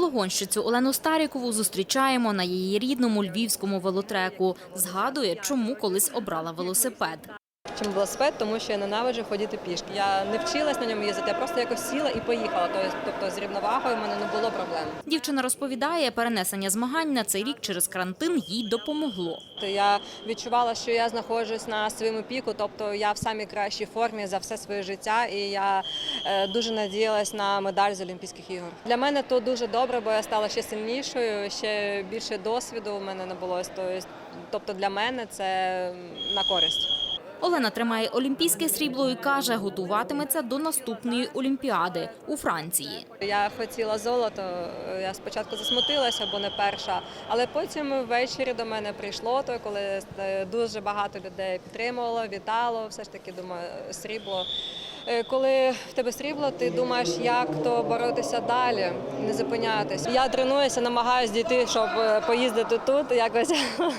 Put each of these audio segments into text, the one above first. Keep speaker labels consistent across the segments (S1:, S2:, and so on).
S1: Велогонщицю Олену Старікову зустрічаємо на її рідному львівському велотреку. Згадує, чому колись обрала велосипед.
S2: Чим велосипед, тому що я ненавиджу ходити пішки. Я не вчилась на ньому їздити, я просто якось сіла і поїхала. Тобто, з рівновагою в мене не було проблем.
S1: Дівчина розповідає, перенесення змагань на цей рік через карантин їй допомогло.
S2: Я відчувала, що я знаходжусь на своєму піку, тобто я в самій кращій формі за все своє життя, і я е, дуже надіялась на медаль з Олімпійських ігор. Для мене то дуже добре, бо я стала ще сильнішою, ще більше досвіду у мене. Тобто, тобто для мене це на користь.
S1: Олена тримає олімпійське срібло і каже, готуватиметься до наступної олімпіади у Франції.
S2: Я хотіла золото. Я спочатку засмутилася, бо не перша. Але потім ввечері до мене прийшло то, коли е, дуже багато людей підтримувало, вітало. Все ж таки думаю, срібло. Е, Коли в тебе срібло, ти думаєш, як то боротися далі, не зупинятись. Я тренуюся, намагаюся дійти, щоб е, поїздити тут. Якось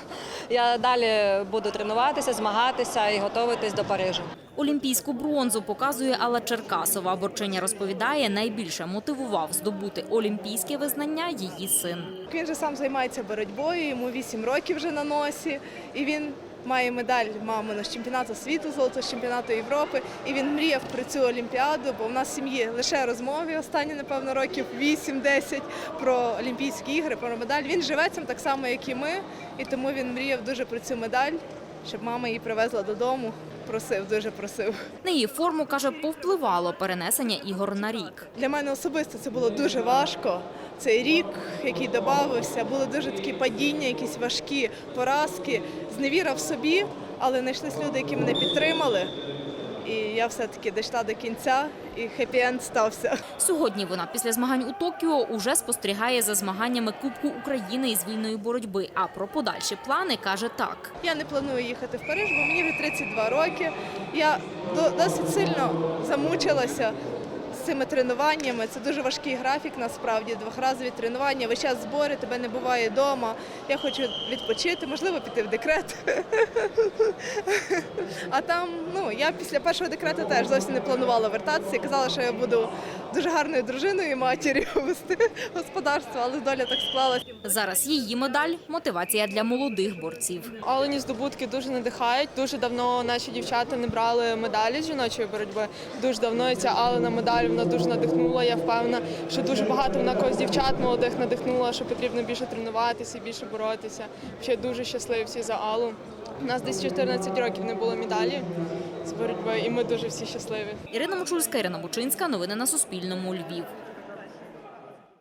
S2: я далі буду тренуватися, змагатися і готуватись до Парижу.
S1: Олімпійську бронзу показує Алла Черкасова. Борчиня розповідає, найбільше мотивував здобути олімпійське визнання її син.
S3: Він же сам займається боротьбою, йому 8 років вже на носі, і він має медаль мамину з чемпіонату світу, золото з чемпіонату Європи. І він мріяв про цю олімпіаду, бо в нас в сім'ї лише розмови останні, напевно, років 8-10 про Олімпійські ігри, про медаль. Він живе цим так само, як і ми, і тому він мріяв дуже про цю медаль, щоб мама її привезла додому. Просив, дуже просив.
S1: На її форму, каже, повпливало перенесення ігор на рік.
S3: Для мене особисто це було дуже важко. Цей рік, який додався, були дуже такі падіння, якісь важкі поразки, зневіра в собі, але знайшлися люди, які мене підтримали. І я все-таки дійшла до кінця, і хеппі-енд стався.
S1: Сьогодні вона після змагань у Токіо уже спостерігає за змаганнями Кубку України із вільної боротьби. А про подальші плани каже так.
S3: Я не планую їхати в Париж, бо мені вже 32 роки. Я до- досить сильно замучилася цими тренуваннями. Це дуже важкий графік, насправді, двохразові тренування. Весь час збори, тебе не буває вдома. Я хочу відпочити, можливо, піти в декрет. А там, ну, я після першого декрету теж зовсім не планувала вертатися. Казала, що я буду дуже гарною дружиною і матір'ю вести господарство, але доля так склалася.
S1: Зараз її медаль мотивація для молодих борців.
S4: Алені здобутки дуже надихають. Дуже давно наші дівчата не брали медалі з жіночої боротьби. Дуже давно і ця Алена медаль вона дуже надихнула. Я впевнена, що дуже багато вона когось дівчат молодих надихнула, що потрібно більше тренуватися, більше боротися. Ще дуже щасливі всі за Алу. У нас десь 14 років не було медалі з боротьбою, і ми дуже всі щасливі.
S1: Ірина Мочульська, Ірина Бучинська. Новини на Суспільному. Львів.